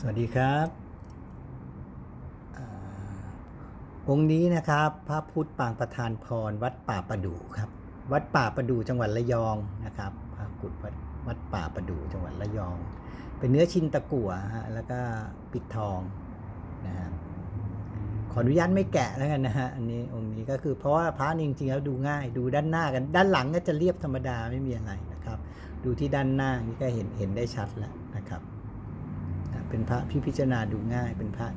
สวัสดีครับองค์นี้นะครับ พระพุทธปางประธานพรวัดป่าประดู่ครับ วัดป่าประดู่จังหวัดระยองนะครับพระกุฏวัดวัดป่าประดู่จังหวัดระยอง เป็นเนื้อชินตะกั่วฮะแล้วก็ปิดทองนะฮะขออนุญาตไม่แกะแล้วกันนะฮะอันนี้องค์นี้ก็คือเพราะว่าพระนี่จริงๆแล้วดูง่าย ดูด้านหน้ากัน ด้านหลังก็จะเรียบธรรมดาไม่มีอะไรนะครับ ดูที่ด้านหน้านี่ก็เห็นเห็นได้ชัดแล้วนะครับ นะเป็นพระที่พิจารณาดูง่าย เป็นพระ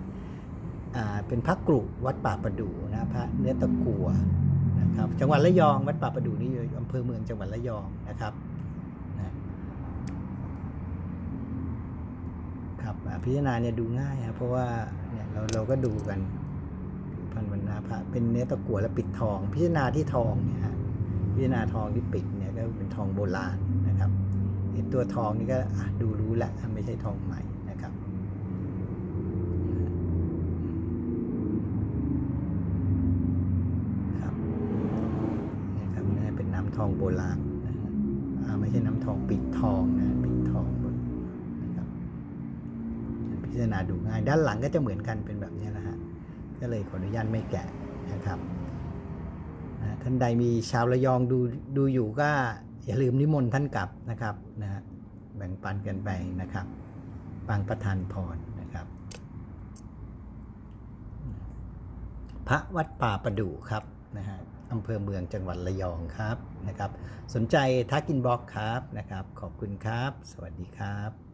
เป็นพระกรุวัดป่าประดู่นะพระเนื้อตะกัวนะครับจังหวัดระยองวัดป่าประดู่นี่อยู่อำเภอเมืองจังหวัดระยองนะครับนะครับพิจารณาเนี่ยดูง่ายครับเพราะว่าเนี่ยเราเราก็ดูกันพันวรรณาพระเป็นเนื้อตะกัวและปิดทอง พิจารณาที่ทองเนี่ยฮะพิจารณาทองที่ปิดเนี่ยก็เป็นทองโบราณนะครับตัวทองนี่ก็ดูรู้แหละไม่ใช่ทองใหม่นะครับครับนี่ครับนี่เป็นน้ำ ทองโบราณนะฮะไม่ใช่น้ำทองปิดทองนะปิดทองนะครับพิจารณาดูง่าย ด้านหลังก็จะเหมือนกันเป็นแบบนี้นะฮะก็เลยขออนุญาตไม่แกะนะครับนะท่านใดมีชาวระยองดูดูอยู่ก็อย่าลืมนิมนต์ท่านกลับนะครับนะฮะแบ่งปันกันไปนะครับปางประธานพรนะครับ พระวัดป่าประดู่ครับนะฮะ อำเภอเมืองจังหวัดระยองครับนะครับ สนใจทักกินบล็อกครับนะครับ ขอบคุณครับ สวัสดีครับ